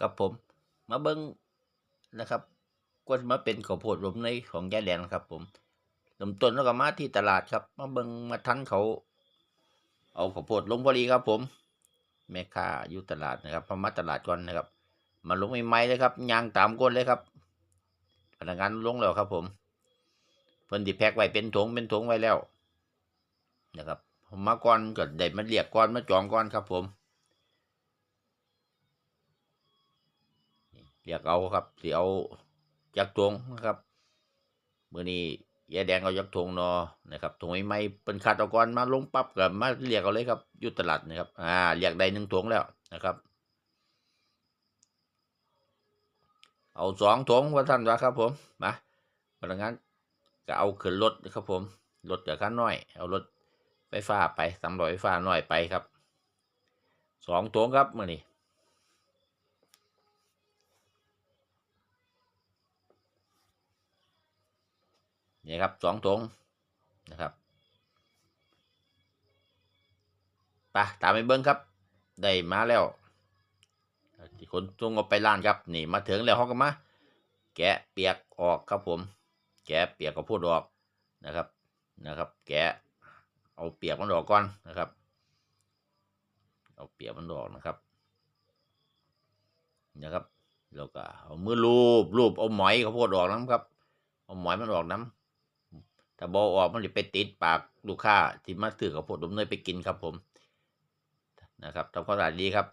กับผม มาเบิ้งนะครับก็มาเป็นข้าวโพดรวมในของยายแดงครับ ผมลำต้นแล้วก็มาที่ตลาดครับ มาเบิ้งมาทันเขา เอาข้าวโพดลงพอดีครับ ผม แม่ค้าอยู่ตลาดนะครับพอมาตลาดก่อนนะครับ มาลงใหม่ๆเลยครับยางตามก้นเลยครับพนักงานลงแล้วครับ ผมเพิ่นดิแพ็กไว้เป็นถงเป็นถงไว้แล้วนะครับผมมาก่อนก็ได้มาเรียกก่อนมาจองก่อนครับ ผม เรียกเอาครับสิเอาจักทงนะครับมื้อนี้ยายแดงเอาจักทงเนอนะครับถุงใหม่เป็นคัดเอาก่อนมาลงปั๊บก็มาเรียกเอาเลยครับยู่ตลาดนะครับอ่าเรียกได้หนึ่งถุงแล้วนะครับเอาสองถุงว่าท่านว่าครับผมมาพนักงานก็เอาขึ้นรถนะครับผมรถจากขั้นน้อย เอารถไฟฟ้าไปสำรอยไฟฟ้าน้อยไปครับสองถุงครับมื่อนี้ นี่ครับสองถุงนะครับไปตามไปเบิ้งครับ ได้มาแล้วที่คนส่งเอาไปร้านครับนี่มาถึงแล้วเขาก็มา แกะเปียกออกครับผม แกะเปียกก็พูดออกนะครับนะครับ แกะเอาเปียกมันออกก่อนนะครับ เอาเปียกมันออกนะครับนะครับแล้วก็เอามือลูบลูบเอาหมอยเขาพูดออกน้ำครับ เอาหมอยมันออกน้ำ ถ้าบอออกมันจะไปติดปากลูกค้าที่มาถือข้าวโพดดมเนยไปกินครับผมนะครับทำความสะอาดดีครับ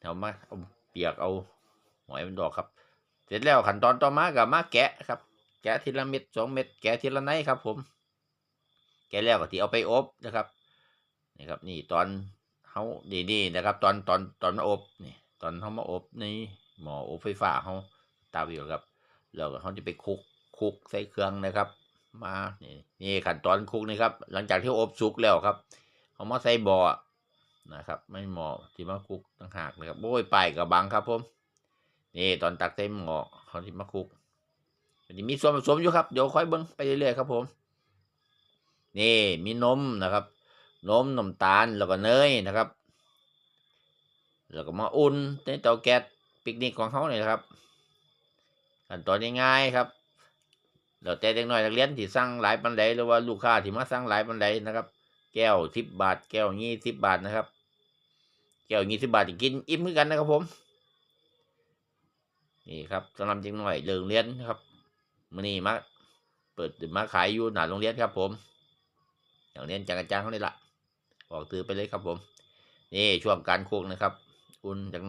เอามาเอาเปียกเอาหอยมันดอกครับ เสร็จแล้วขั้นตอนต่อมากับมาแกะครับ แกะทีละเม็ดสองเม็ดแกะทีละไนครับ ผม แกะแล้วก็ที่เอาไปอบนะครับนี่ครับ นี่ตอนเขาดีนี่นะครับ ตอนตอนตอนมาอบนี่ตอนเขามาอบในหม้ออบไฟฟ้าเขาตาอยู่ครับ แล้วก็เขาจะไปคลุก คุกใส่เครื่องนะครับ มานี่นี่ขั้นตอนคุกนี่ครับ หลังจากที่อบสุกแล้วครับเขามาใส่บ่อนะครับ ไม่เหมาะที่มาคุกต่างหากนะครับโอ้ยไปกับบังครับผมนี่ตอนตักเต็มหม้อเขาที่มาคุกมันจะมีส่วนผสมอยู่ครับเดี๋ยวค่อยเบิ้งไปเรื่อยๆครับผมนี่มีนมนะครับนมน้ำตาลแล้วก็เนยนะครับ แล้วก็มาอุ่นในเตาแก๊สปิกนิกของเขาเนี่ยครับ ขั้นตอนง่ายๆครับ แล้วแต่เด็กน้อยนักเรียนที่สั่งหลายปันไดหรือว่าลูกค้าที่มาสั่งหลายปันไดนะครับ แก้วสิบบาท แก้วยี่สิบบาทนะครับ แก้วยี่สิบบาทกินอิ่มเหมือนกันนะครับผม นี่ครับสำหรับเด็กน้อยเลิกเรียนนะครับมื่อนี้มาเปิดมาขายอยู่หน้าโรงเรียนครับ ผม อย่างเรียนจากอาจารย์เขาเลยละออกตือไปเลยครับผม นี่ช่วงการคุกนะครับ อุ่นจากน้อย